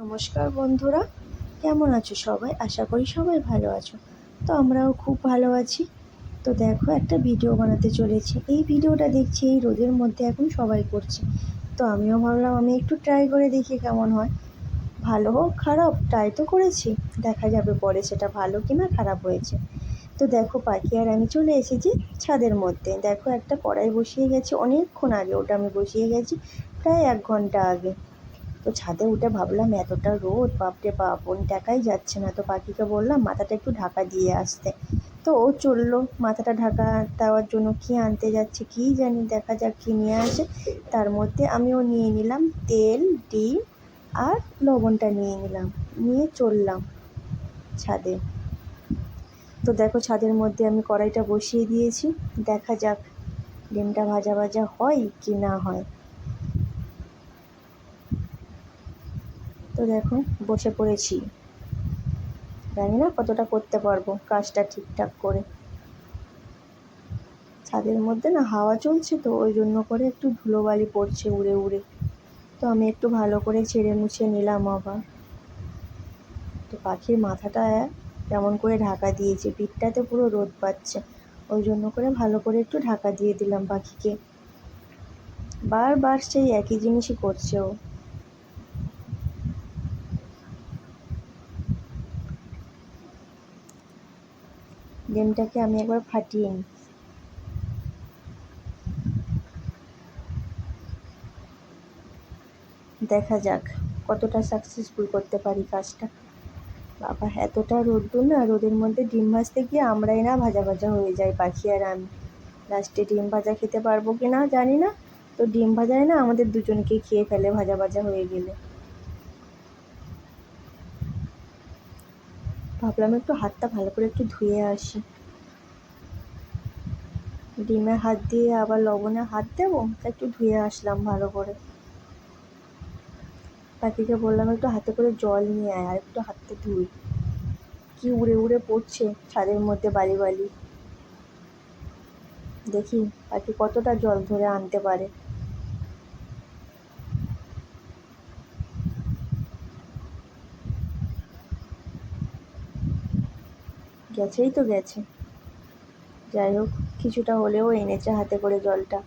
নমস্কার বন্ধুরা, কেমন আছো সবাই? আশা করি সবাই ভালো আছো। তো আমরাও খুব ভালো আছি। তো দেখো, একটা ভিডিও বানাতে চলেছি। এই ভিডিওটা দেখছি, এই রোদের মধ্যে এখন সবাই করছে। তো আমিও ভাবলাম, আমি একটু ট্রাই করে দেখি কেমন হয়। ভালো হোক, খারাপ ট্রাই তো করেছি। দেখা যাবে পরে সেটা ভালো কি না খারাপ হয়েছে। তো দেখো, পাখি আর আমি চলে এসেছি ছাদের মধ্যে। দেখো, একটা কড়াই বসিয়ে গেছি। অনেকক্ষণ আগে ওটা আমি বসিয়ে গেছি, প্রায় এক ঘণ্টা আগে। তো ছাদে উঠে ভাবলাম, এতটা রোদ, বাপরে বাপ ওন টাকাই যাচ্ছে না। তো পাখিকে বললাম, মাথাটা একটু ঢাকা দিয়ে আসতে। তো ও চলল, মাথাটা ঢাকা দেওয়ার জন্য কী আনতে যাচ্ছে কী জানি, দেখা যাক কী নিয়ে আসে। তার মধ্যে আমিও নিয়ে নিলাম তেল, ডিম আর লবণটা নিয়ে নিলাম, নিয়ে চললাম ছাদে। তো দেখো ছাদের মধ্যে আমি কড়াইটা বসিয়ে দিয়েছি, দেখা যাক ডিমটা ভাজা ভাজা হয় কি না হয়। তো দেখো, বসে পড়েছি। জানি না কতটা করতে পারব, কাজটা ঠিকঠাক করে। ছাদের মধ্যে না হাওয়া চলছে তো, ওই জন্য করে একটু ধুলোবালি পড়ছে উড়ে উড়ে। তো আমি একটু ভালো করে ছেড়ে মুছে নিলাম আবার। তো পাখির মাথাটা কেমন করে ঢাকা দিয়েছে, পিঠটাতে পুরো রোদ পাচ্ছে। ওই জন্য করে ভালো করে একটু ঢাকা দিয়ে দিলাম পাখিকে। বারবার সেই একই জিনিসই করছে ও। ডিমটাকে আমি একবার ফাটিয়ে নিই। দেখা যাক কতটা সাকসেসফুল করতে পারি কাজটা। বাবা, এতটা রোদ্দুর না, রোদের মধ্যে ডিম ভাজতে গিয়ে আমরাই না ভাজা ভাজা হয়ে যায় পাখি আর আমি। লাস্টে ডিম ভাজা খেতে পারব কি না জানি না, তো ডিম ভাজায় না আমাদের দুজনকে খেয়ে ফেলে ভাজা ভাজা হয়ে গেলে। ভাবলাম একটু হাতটা ভালো করে একটু ধুয়ে আসি। ডিমে হাত দিয়ে আবার লবণে হাত দেবো? একটু ধুয়ে আসলাম ভালো করে। পাখিকে বললাম একটু হাতে করে জল নিয়ে আয়, আর একটু হাতটা ধুই। কি উড়ে উড়ে পড়ছে ছাদের মধ্যে বালি বালি। দেখি পাখি কতটা জল ধরে আনতে পারে। গেছেই তো গেছে। যাই হোক, কিছুটা হলেও এনেছে হাতে করে জলটা।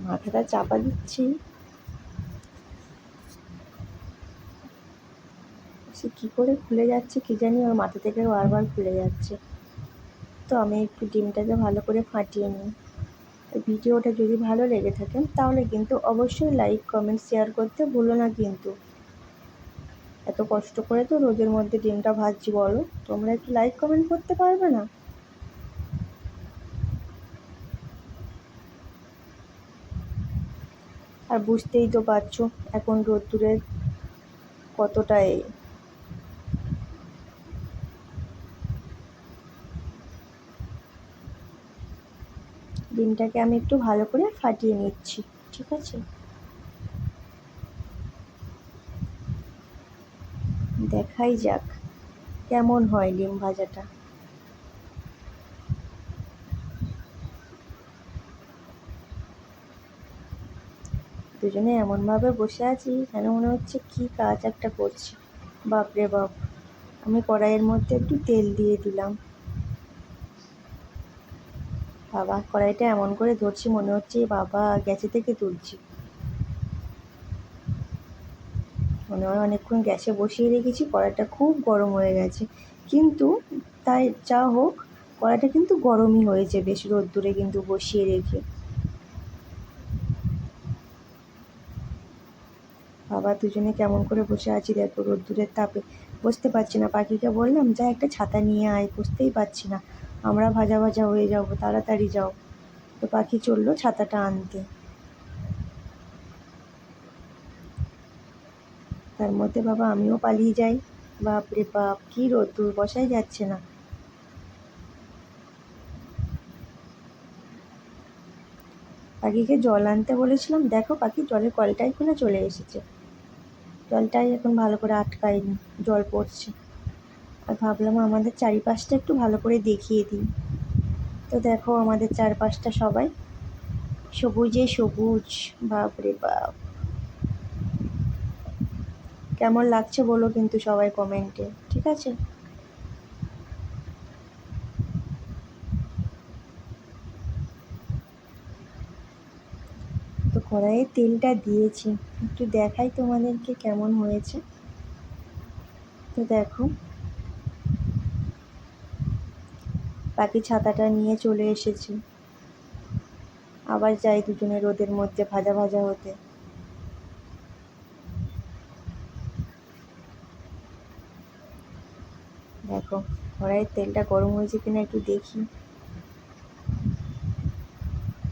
মাথাটা চাপা দিচ্ছি। সে কী করে খুলে যাচ্ছে, কি জানি, ওর মাথা থেকে বারবার খুলে যাচ্ছে। তো আমি একটু ডিমটাকে ভালো করে ফাটিয়ে নিই। ভিডিওটা যদি ভালো লেগে থাকে, তাহলে কিন্তু অবশ্যই লাইক কমেন্ট শেয়ার করতে ভুলো না কিন্তু। এত কষ্ট করে তো রোদের মধ্যে ডিমটা ভাজছি, বলো? তোমরা একটু লাইক কমেন্ট করতে পারবে না? আর বুঝতেই তো পারছ এখন রোদ্দুরের কতটা ডিমটাকে আমি একটু ভালো করে ফাটিয়ে নিচ্ছি, ঠিক আছে? দেখাই যাক কেমন হয় ডিম ভাজাটা। দুজনে এমনভাবে বসে আছি যেন মনে হচ্ছে কী কাজ একটা করছি। বাপরে বাপ, আমি কড়াইয়ের মধ্যে একটু তেল দিয়ে দিলাম। বাবা, কড়াইটা এমন করে ধরছি মনে হচ্ছে বাবা গ্যাসে থেকে তুলছি। মনে হয় অনেকক্ষণ গ্যাসে বসিয়ে রেখেছি, কড়াইটা খুব গরম হয়ে গেছে। কিন্তু তাই যা হোক, কড়াইটা কিন্তু গরমই হয়েছে বেশ রোদ্দুরে কিন্তু বসিয়ে রেখে। বাবা দুজনে কেমন করে বসে আছি দেখো রোদ্দুরের তাপে। বসতে পারছি না, পাখিকে বললাম, যা একটা ছাতা নিয়ে আয়, বসতেই পারছি না। আমরা ভাজা ভাজা হয়ে যাব, তাড়াতাড়ি যাও। তো পাখি চলল ছাতাটা আনতে। তার মধ্যে বাবা আমিও পালিয়ে যাই। বাপরে বাপ, কী রোদ্দুর, বসাই যাচ্ছে না। পাখিকে জল আনতে বলেছিলাম, দেখো পাখি, জলের কলটাই খুলে চলে এসেছে। জলটাই এখন ভালো করে আটকায়নি, জল পড়ছে। ভাবলাম আমাদের চারিপাশটা একটু ভালো করে দেখিয়ে দিই। তো দেখো আমাদের চারপাশটা সবাই সবুজে সবুজ। বাপরে বাপ। কেমন লাগছে বলো কিন্তু সবাই কমেন্টে ঠিক আছে? তো কড়াইয়ে তেলটা দিয়েছি, একটু দেখাই তোমাদেরকে কেমন হয়েছে। তো দেখো বাকি ছাতাটা নিয়ে চলে এসেছি। আবার যাই দুজনে রোদের মধ্যে ভাজা ভাজা হতে। দেখো, কড়াইয়ের তেলটা গরম হয়েছে কিনা একটু দেখি।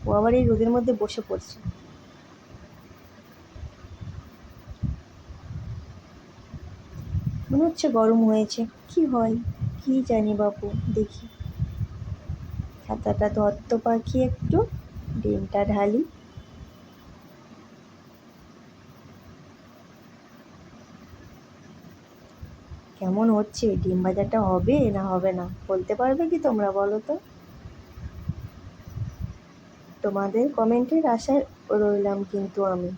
ও আবার এই রোদের মধ্যে বসে পড়ছে। মনে হচ্ছে গরম হয়েছে। কি হয়? কি জানি বাপু, দেখি। ছাতাটা ধত্ত পাখি একটু, ডিমটা ঢালি। কেমন হচ্ছে? ডিম ভাজাটা হবে না হবে না? বলতে পারবে কি তোমরা বলো তো? তোমাদের কমেন্টের আশায় রইলাম কিন্তু আমি।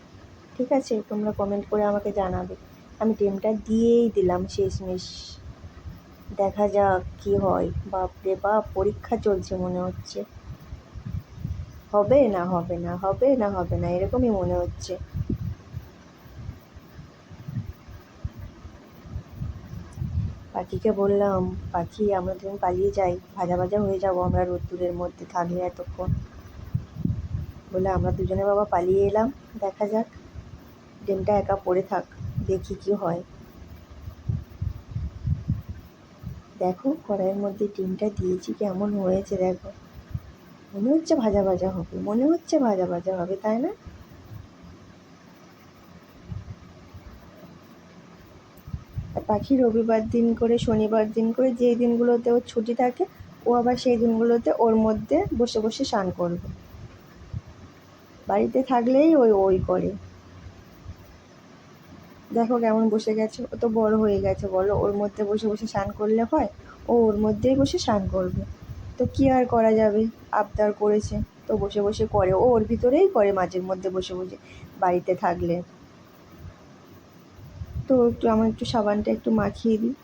ঠিক আছে, তোমরা কমেন্ট করে আমাকে জানাবে। আমি ডিমটা দিয়েই দিলাম শেষমেশ। দেখা যাক কি হয়। বাপরে বাপ, পরীক্ষা চলছে মনে হচ্ছে। হবে না হবে না হবে না হবে না, এরকমই মনে হচ্ছে। পাখিকে বললাম, পাখি, আমরা দুজন পালিয়ে যাই। ভাজা ভাজা হয়ে যাব আমরা রোদ্দুরের মধ্যে থাকলে এতক্ষণ। বলে, আমরা দুজনে বাবা পালিয়ে এলাম। দেখা যাক। ডিমটা একা পড়ে থাক, দেখি কি হয়। দেখো, কড়াইয়ের মধ্যে ডিমটা দিয়েছি, কেমন হয়েছে দেখো। মনে হচ্ছে ভাজা ভাজা হবে, মনে হচ্ছে ভাজা ভাজা হবে, তাই না? পাখি রবিবার দিন করে, শনিবার দিন করে, যেই দিনগুলোতে ওর ছুটি থাকে, ও আবার সেই দিনগুলোতে ওর মধ্যে বসে বসে স্নান করবে। বাড়িতে থাকলেই ওই ওই করে। দেখো কেমন বসে গেছে, ও তো বড় হয়ে গেছে, বলো ওর মধ্যে বসে বসে স্নান করলে হয়? ও ওর মধ্যেই বসে স্নান করবে। তো কী আর করা যাবে? আবদার করেছে, তো বসে বসে করে। ও ওর ভিতরেই করে মাঝের মধ্যে বসে বসে, বাড়িতে থাকলে। তো একটু আমার একটু সাবানটা একটু মাখিয়ে দিই।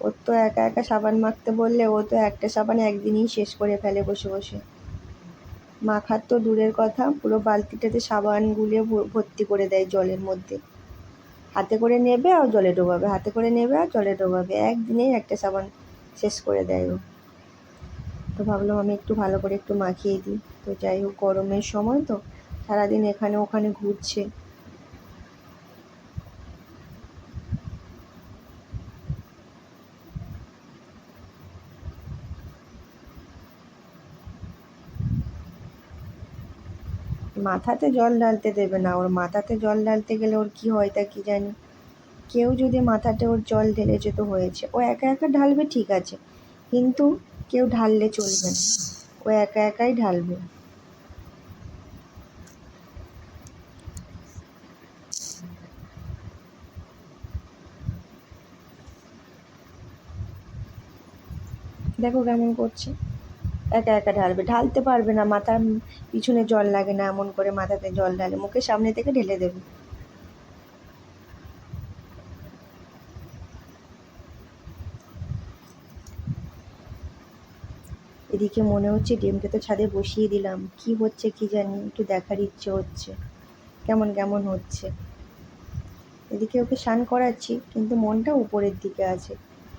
ওর তো একা একা সাবান মাখতে বললে ও তো একটা সাবান একদিনই শেষ করে ফেলে বসে বসে। মাখার তো দূরের কথা, পুরো বালতিটাতে সাবান গুলিয়ে ভর্তি করে দেয় জলের মধ্যে। হাতে করে নেবে আর জলে ডোবাবে, হাতে করে নেবে আর জলে ডোবাবে, একদিনেই একটা সাবান শেষ করে দেয় ও। তো ভাবলাম আমি একটু ভালো করে একটু মাখিয়ে দিই। তো যাই হোক, গরমের সময় তো সারাদিন এখানে ওখানে ঘুরছে। মাথাতে জল ঢালতে দেবে না। ওর মাথাতে জল ঢালতে গেলে ওর কী হয় তা কি জানি? কেউ যদি মাথাতে ওর জল ঢেলে যেত হয়েছে, ও একা একা ঢালবে ঠিক আছে, কিন্তু কেউ ঢাললে চলবে না। ও একা একাই ঢালবে। দেখো কেমন করছে। একা একা ঢালবে। ঢালতে পারবে না, মাথার পিছনে জল লাগে না এমন করে মাথাতে জল ঢালে। মুখের সামনে থেকে ঢেলে দেবে। এদিকে মনে হচ্ছে ডিমটা তো ছাদে বসিয়ে দিলাম। কি হচ্ছে কি জানি, একটু দেখার ইচ্ছে হচ্ছে। কেমন কেমন হচ্ছে। এদিকে ওকে স্নান করাচ্ছি, কিন্তু মনটা উপরের দিকে আছে।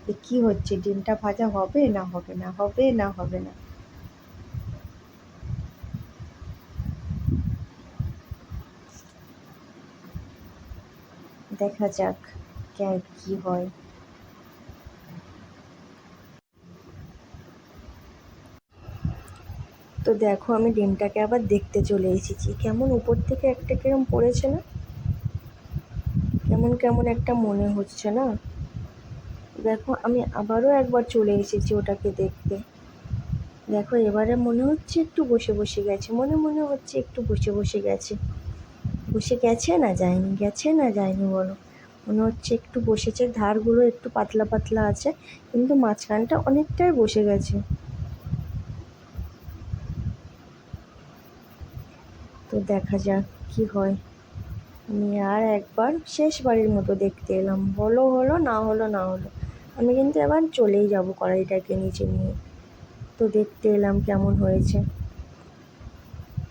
যে কী হচ্ছে, ডিমটা ভাজা হবে না হবে না? হবে না হবে না। দেখা যাক কি হয়। তো দেখো আমি ডিমটাকে আবার দেখতে চলে এসেছি। কেমন উপর থেকে একটা কিরম পড়েছে না? কেমন কেমন একটা মনে হচ্ছে না? দেখো আমি আবারও একবার চলে এসেছি ওটাকে দেখতে। দেখো এবারে মনে হচ্ছে একটু বসে বসে গেছে, মনে মনে হচ্ছে একটু বসে বসে গেছে। বসে গেছে না যায়নি, গেছে না যায়নি বলো। মনে হচ্ছে একটু বসেছে, ধারগুলো একটু পাতলা পাতলা আছে, কিন্তু মাঝখানটা অনেকটাই বসে গেছে। তো দেখা যাক কি হয়। আমি আর একবার শেষবারের মতো দেখতে এলাম। হলো হলো, না হলো না হলো। আমি কিন্তু এবার চলেই যাব কড়াইটাকে নিচে নিয়ে। তো দেখতে এলাম কেমন হয়েছে।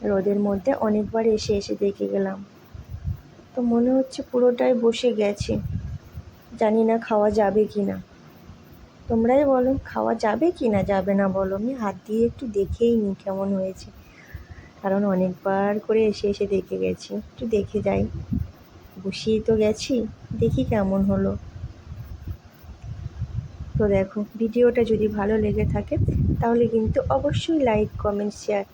রোদের মধ্যে অনেকবার এসে এসে দেখে গেলাম। তো মনে হচ্ছে পুরোটাই বসে গেছে। জানি না খাওয়া যাবে কি না তোমরাই বলো, খাওয়া যাবে কি না যাবে না বলো। আমি হাত দিয়ে একটু দেখেই নিই কেমন হয়েছে। কারণ অনেকবার করে এসে এসে দেখে গেছি। একটু দেখে যাই। বসিয়ে তো গেছি, দেখি কেমন হলো। তো দেখো, ভিডিওটা যদি ভালো লেগে থাকে, তাহলে কিন্তু অবশ্যই like comment share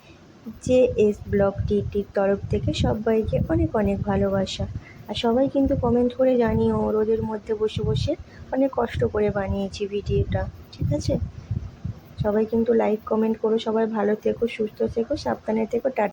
J S blog টিটির তরফ থেকে সবাইকে অনেক অনেক ভালোবাসা। আর সবাই কিন্তু কমেন্ট করে জানিও রোদের মধ্যে বসে বসে অনেক কষ্ট করে বানিয়েছি ভিডিওটা, ঠিক আছে? সবাই কিন্তু লাইক কমেন্ট করো, সবাই ভালো থেকো, সুস্থ থেকো, সাবধানে থেকো টাটা